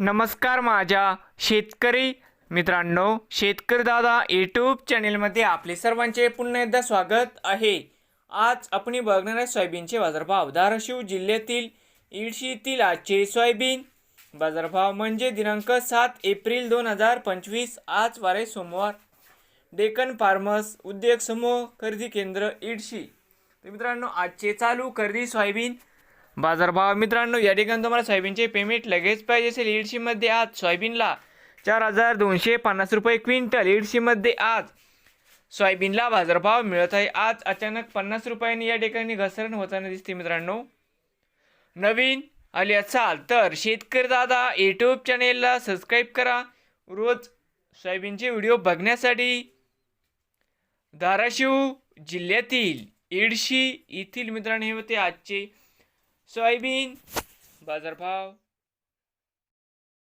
नमस्कार माझ्या शेतकरी मित्रांनो शेतकरी दादा यूट्यूब चॅनेलमध्ये आपले सर्वांचे पुन्हा एकदा स्वागत आहे. आज आपण बघणार आहे सोयाबीनचे बाजारभाव. धाराशिव जिल्ह्यातील इडशीतील आजचे सोयाबीन बाजारभाव म्हणजे दिनांक सात एप्रिल दोन हजार पंचवीस. आज वारे सोमवार. डेक्कन फार्मर्स उद्योग समूह खरेदी केंद्र इडशी. तर मित्रांनो आजचे चालू खरेदी सोयाबीन बाजारभाव मित्रांनो या ठिकाणी तुम्हाला सोयाबीनचे पेमेंट लगेच पाहिजे असेल. इडशीमध्ये आज सोयाबीनला चार हजार दोनशे पन्नास रुपये क्विंटल. इडशीमध्ये आज सोयाबीनला बाजारभाव मिळत आहे. आज अचानक पन्नास रुपयांनी या ठिकाणी घसरण होताना दिसते मित्रांनो. नवीन आले असाल तर शेतकरी दादा यूट्यूब चॅनेलला सबस्क्राईब करा. रोज सोयाबीनचे व्हिडिओ बघण्यासाठी धाराशिव जिल्ह्यातील इडशी येथील मित्रांनो हे होते आजचे सोयाबीन बाजारभाव